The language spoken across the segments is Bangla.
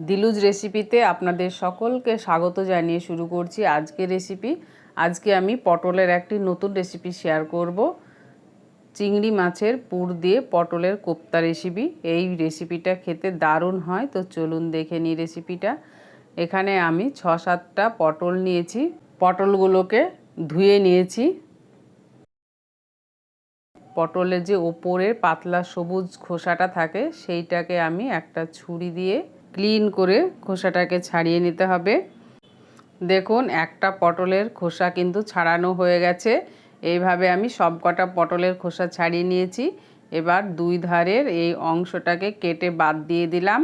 দিলুজ রেসিপিতে আপনাদের সকলকে স্বাগত জানিয়ে শুরু করছি আজকে রেসিপি আজকে আমি পটলের একটি নতুন রেসিপি শেয়ার করব। চিংড়ি মাছের পুর দিয়ে পটলের কোপ্তা রেসিপি এই রেসিপিটা খেতে দারুণ হয়, তো চলুন দেখে নিই রেসিপিটা এখানে আমি ছ সাতটা পটল নিয়েছি। পটলগুলোকে ধুয়ে নিয়েছি। পটলের যে ওপরের পাতলা সবুজ খোসাটা থাকে, সেইটাকে আমি একটা ছুরি দিয়ে ক্লিন করে খোসাটাকে ছাড়িয়ে নিতে হবে। দেখুন, একটা পটলের খোসা কিন্তু ছাড়ানো হয়ে গেছে। এইভাবে আমি সব কটা পটলের খোসা ছাড়িয়ে নিয়েছি। এবার দুই ধারের এই অংশটাকে কেটে বাদ দিয়ে দিলাম।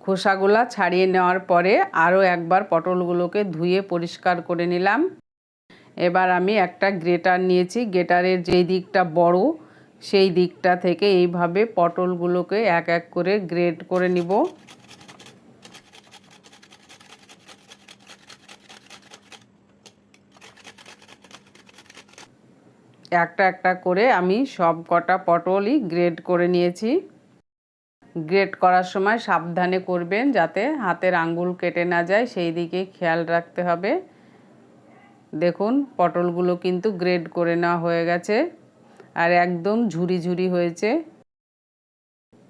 খোসাগুলা ছাড়িয়ে নেওয়ার পরে আরও একবার পটলগুলোকে ধুয়ে পরিষ্কার করে নিলাম। এবার আমি একটা গ্রেটার নিয়েছি। গ্রেটারের যেই দিকটা বড় সেই দিকটা থেকে এইভাবে পটলগুলোকে এক এক করে গ্রেড করে নিব। একটা একটা করে আমি সব কটা পটলই গ্রেড করে নিয়েছি। গ্রেড করার সময় সাবধানে করবেন যাতে হাতের আঙ্গুল কেটে না যায়, সেই দিকে খেয়াল রাখতে হবে। দেখুন, পটলগুলো কিন্তু গ্রেড করে নেওয়া হয়ে গেছে। আর একদম ঝুরি ঝুরি হয়েছে।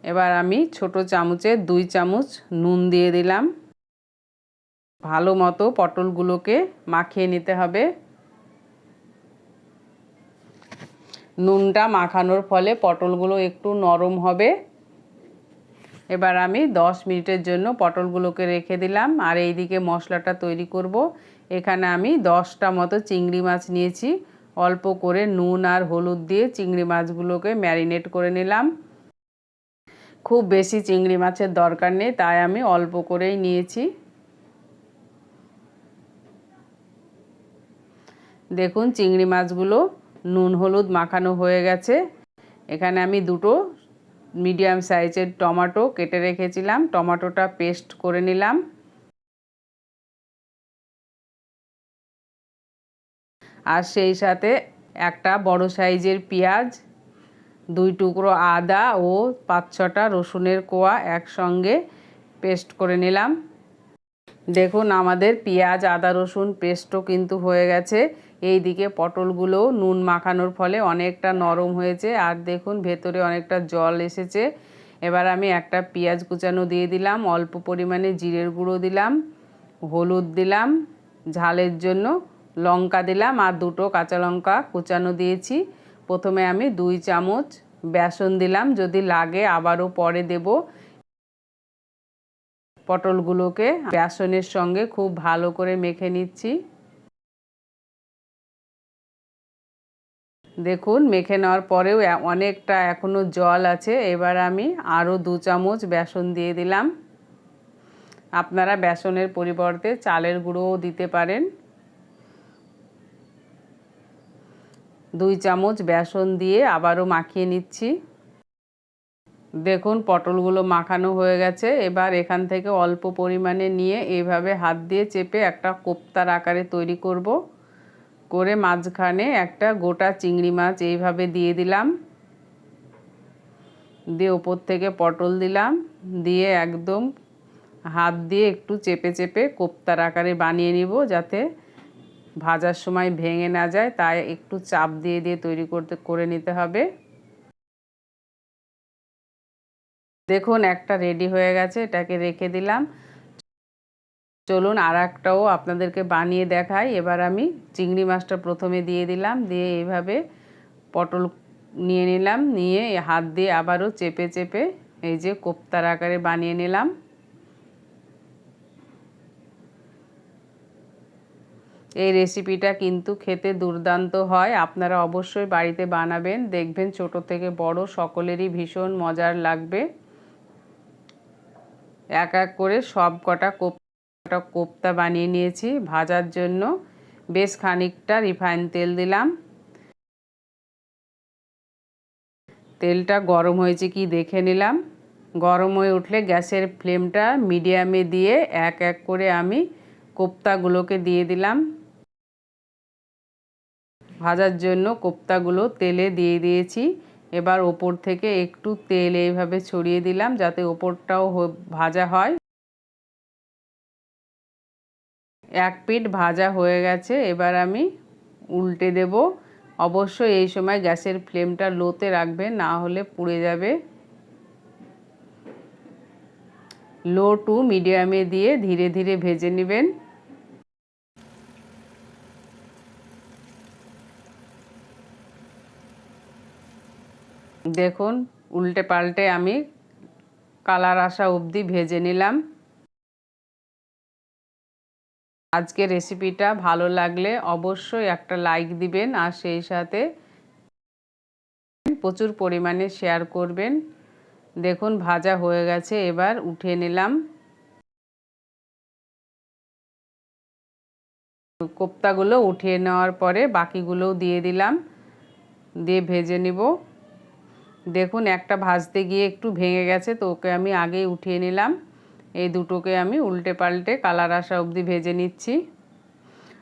এবার আমি ছোট চামচে দুই চামচ নুন দিয়ে দিলাম। ভালো মতো পটলগুলোকে মাখিয়ে নিতে হবে। নুনটা মাখানোর ফলে পটলগুলো একটু নরম হবে। এবার আমি 10 মিনিটের জন্য পটলগুলোকে রেখে দিলাম। আর এইদিকে মশলাটা তৈরি করব। এখানে আমি দশটা মতো চিংড়ি মাছ নিয়েছি। অল্প করে নুন আর হলুদ দিয়ে চিংড়ি মাছগুলোকে ম্যারিনেট করে নিলাম। খুব বেশি চিংড়ি মাছের দরকার নেই, তাই আমি অল্প করেই নিয়েছি। দেখুন, চিংড়ি মাছগুলো নুন হলুদ মাখানো হয়ে গেছে। এখানে আমি দুটো মিডিয়াম সাইজের টমেটো কেটে রেখেছিলাম। টমেটোটা পেস্ট করে নিলাম। আর সেই সাথে একটা বড় সাইজের পেঁয়াজ, দুই টুকরো আদা ও পাঁচ ছটা রসুনের কোয়া একসঙ্গে পেস্ট করে নিলাম। দেখুন আমাদের পেঁয়াজ, আদা, রসুন পেস্টও কিন্তু হয়ে গেছে। এই দিকে পটলগুলো নুন মাখানোর ফলে অনেকটা নরম হয়েছে আর দেখুন ভেতরে অনেকটা জল এসেছে। এবার আমি একটা পেঁয়াজ কুচানো দিয়ে দিলাম, অল্প পরিমাণে জিরের গুঁড়ো দিলাম, হলুদ দিলাম, ঝালের জন্য লঙ্কা দিলাম আর দুটো কাঁচা লঙ্কা কুচানো দিয়েছি। প্রথমে আমি দুই চামচ বেসন দিলাম, যদি লাগে আবারও পরে দেব। পটলগুলোকে বেসনের সঙ্গে খুব ভালো করে মেখে নিচ্ছি। দেখুন, মেখে নেওয়ার পরেও অনেকটা এখনও জল আছে। এবার আমি আরও দু চামচ বেসন দিয়ে দিলাম। আপনারা বেসনের পরিবর্তে চালের গুঁড়োও দিতে পারেন। দুই চামচ বেসন দিয়ে আবারও মাখিয়ে নিচ্ছি। দেখুন, পটলগুলো মাখানো হয়ে গেছে। এবার এখান থেকে অল্প পরিমাণে নিয়ে এইভাবে হাত দিয়ে চেপে একটা কোপ্তার আকারে তৈরি করব। করে মাঝখানে একটা গোটা চিংড়ি মাছ এইভাবে দিয়ে দিলাম। দিয়ে ওপর থেকে পটল দিলাম। দিয়ে একদম হাত দিয়ে একটু চেপে চেপে কোপ্তার আকারে বানিয়ে নিব যাতে ভাজার সময় ভেঙে না যায়, তাই একটু চাপ দিয়ে দিয়ে তৈরি করতে, করে নিতে হবে। দেখুন, একটা রেডি হয়ে গেছে, এটাকে রেখে দিলাম। চলুন আর একটাও আপনাদেরকে বানিয়ে দেখাই। এবার আমি চিংড়ি মাছটা প্রথমে দিয়ে দিলাম, দিয়ে এইভাবে পটল নিয়ে নিলাম, নিয়ে হাত দিয়ে আবারও চেপে চেপে এই যে কোপ্তার আকারে বানিয়ে নিলাম। এই রেসিপিটা কিন্তু খেতে দুর্দান্ত হয়। আপনারা অবশ্যই বাড়িতে বানাবেন। দেখবেন ছোট থেকে বড় সকলেরই ভীষণ মজার লাগবে। এক এক করে সব কটা কোপটা কোপ্তা বানিয়ে নিয়েছি ভাজার জন্য। বেশ খানিকটা রিফাইন তেল দিলাম। তেলটা গরম হয়েছে কি দেখে নিলাম। গরম হয়ে উঠলে গ্যাসের ফ্লেমটা মিডিয়ামে দিয়ে এক এক করে আমি কোপ্তাগুলোকে দিয়ে দিলাম। ভাজার জন্য কোপ্তাগুলো তেলে দিয়ে দিয়েছি। এবার ওপর থেকে একটু তেল এইভাবে ছড়িয়ে দিলাম যাতে ওপরটাও ভাজা হয়। এক পিঠ ভাজা হয়ে গেছে, এবার আমি উল্টে দেব। অবশ্যই এই সময় গ্যাসের ফ্লেমটা লোতে রাখবে, না হলে পুড়ে যাবে। লো টু মিডিয়ামে দিয়ে ধীরে ধীরে ভেজে নেবেন। দেখুন, উল্টে পাল্টে আমি কালার আসা অবধি ভেজে নিলাম। আজকে রেসিপিটা ভালো লাগলে অবশ্যই একটা লাইক দিবেন, আর সেই সাথে প্রচুর পরিমাণে শেয়ার করবেন। দেখুন, ভাজা হয়ে গেছে, এবার উঠে নিলাম। কোপ্তাগুলো উঠিয়ে নেওয়ার পরে বাকিগুলোও দিয়ে দিলাম, দিয়ে ভেজে নিব। দেখুন, একটা ভাজতে গিয়ে একটু ভেঙে গেছে, তো ওকে আমি আগেই উঠিয়ে নিলাম। এই দুটোকে আমি উল্টে পাল্টে কালার আসা অবধি ভেজে নিচ্ছি।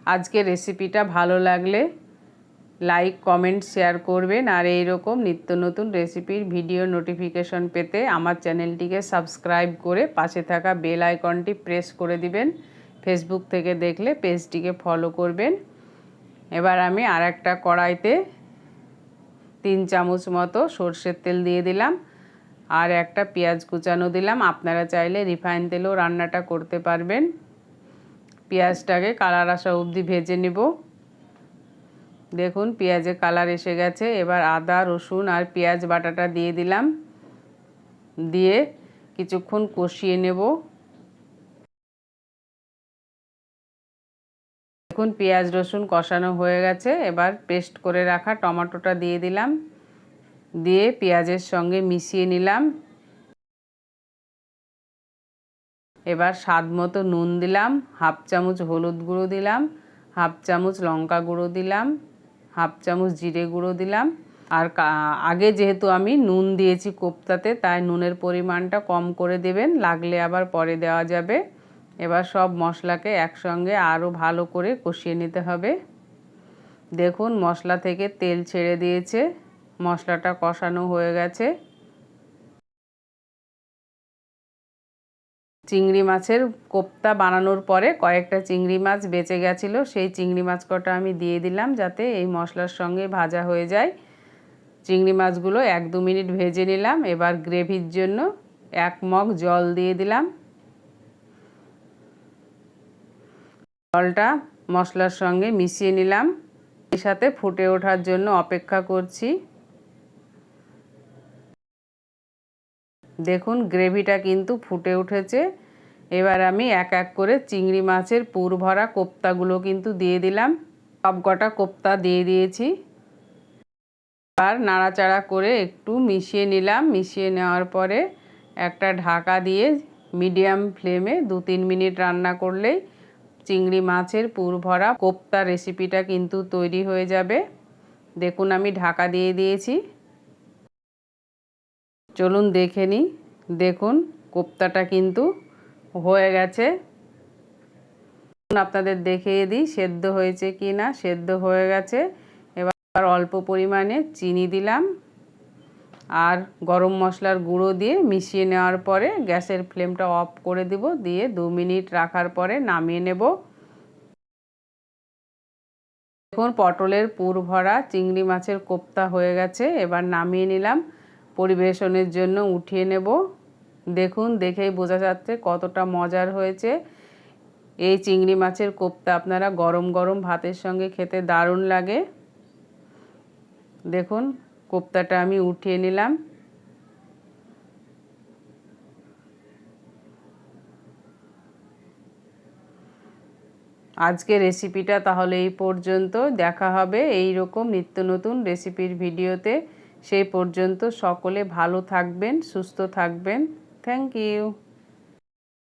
আজকে রেসিপিটা ভালো লাগলে লাইক, কমেন্ট, শেয়ার করবেন। আর এই রকম নিত্য নতুন রেসিপির ভিডিও নোটিফিকেশন পেতে আমার চ্যানেলটিকে সাবস্ক্রাইব করে পাশে থাকা বেল আইকনটি প্রেস করে দিবেন। ফেসবুক থেকে দেখলে পেজটিকে ফলো করবেন। এবার আমি আর একটা কড়াইতে তিন চামচ মতো সর্ষের তেল দিয়ে দিলাম। আর একটা পেঁয়াজ কুচানো দিলাম। আপনারা চাইলে রিফাইন তেলেও রান্নাটা করতে পারবেন। পেঁয়াজটাকে কালার আসা অবধি ভেজে নেব। দেখুন পেঁয়াজে কালার এসে গেছে। এবার আদা, রসুন আর পেঁয়াজ বাটাটা দিয়ে দিলাম। দিয়ে কিছুক্ষণ কষিয়ে নেব। দেখুন, পেঁয়াজ, রসুন কষানো হয়ে গেছে। এবার পেস্ট করে রাখা টমেটোটা দিয়ে দিলাম। দিয়ে পেঁয়াজের সঙ্গে মিশিয়ে নিলাম। এবার স্বাদ মতো নুন দিলাম। হাফ চামচ হলুদ গুঁড়ো দিলাম। হাফ চামচ লঙ্কা গুঁড়ো দিলাম। হাফ চামচ জিরে গুঁড়ো দিলাম। আর আগে যেহেতু আমি নুন দিয়েছি কোপ্তাতে, তাই নুনের পরিমাণটা কম করে দেবেন। লাগলে আবার পরে দেওয়া যাবে। এবার সব মশলাকে একসঙ্গে আরও ভালো করে কষিয়ে নিতে হবে। দেখুন, মশলা থেকে তেল ছেড়ে দিয়েছে। মশলাটা কষানো হয়ে গেছে। চিংড়ি মাছের কোপ্তা বানানোর পরে কয়েকটা চিংড়ি মাছ বেঁচে গেছিল। সেই চিংড়ি মাছ কটা আমি দিয়ে দিলাম যাতে এই মশলার সঙ্গে ভাজা হয়ে যায়। চিংড়ি মাছগুলো এক দু মিনিট ভেজে নিলাম। এবার গ্রেভির জন্য এক মগ জল দিয়ে দিলাম। জলটা মশলার সঙ্গে মিশিয়ে নিলাম। এর সাথে ফুটে ওঠার জন্য অপেক্ষা করছি। দেখুন, গ্রেভিটা কিন্তু ফুটে উঠেছে। এবার আমি এক এক করে চিংড়ি মাছের পুর ভরা কোপ্তাগুলো কিন্তু দিয়ে দিলাম। সব কটা কোপ্তা দিয়ে দিয়েছি। আর নাড়াচাড়া করে একটু মিশিয়ে নিলাম। মিশিয়ে নেওয়ার পরে একটা ঢাকা দিয়ে মিডিয়াম ফ্লেমে দু তিন মিনিট রান্না করলেই চিংড়ি মাছের পুর ভরা কোপ্তা রেসিপিটা কিন্তু তৈরি হয়ে যাবে। দেখুন আমি ঢাকা দিয়ে দিয়েছি। চলুন দেখে নিই। দেখুন, কোপ্তাটা কিন্তু হয়ে গেছে। আপনাদের দেখিয়ে দিই, সেদ্ধ হয়েছে কি না সেদ্ধ হয়ে গেছে। এবার অল্প পরিমাণে চিনি দিলাম। আর গরম মশলার গুঁড়ো দিয়ে মিশিয়ে নেওয়ার পরে গ্যাসের ফ্লেমটা অফ করে দিব, দিয়ে দু মিনিট রাখার পরে নামিয়ে নেব। দেখুন, পটলের পুর ভরা, চিংড়ি মাছের কোপ্তা হয়ে গেছে, এবার নামিয়ে নিলাম। পরিবেশনের জন্য উঠিয়ে নেব। দেখুন, দেখেই বোঝা যাচ্ছে কতটা মজার হয়েছে। এই চিংড়ি মাছের কোপ্তা আপনারা গরম গরম ভাতের সঙ্গে খেতে দারুণ লাগে। দেখুন কোপ্তাটা আমি উঠিয়ে নিলাম। আজকে রেসিপিটা তাহলে এই পর্যন্ত। দেখা হবে এই রকম নিত্য নতুন রেসিপির ভিডিওতে। সেই পর্যন্ত সকলে ভালো থাকবেন, সুস্থ থাকবেন। Thank you.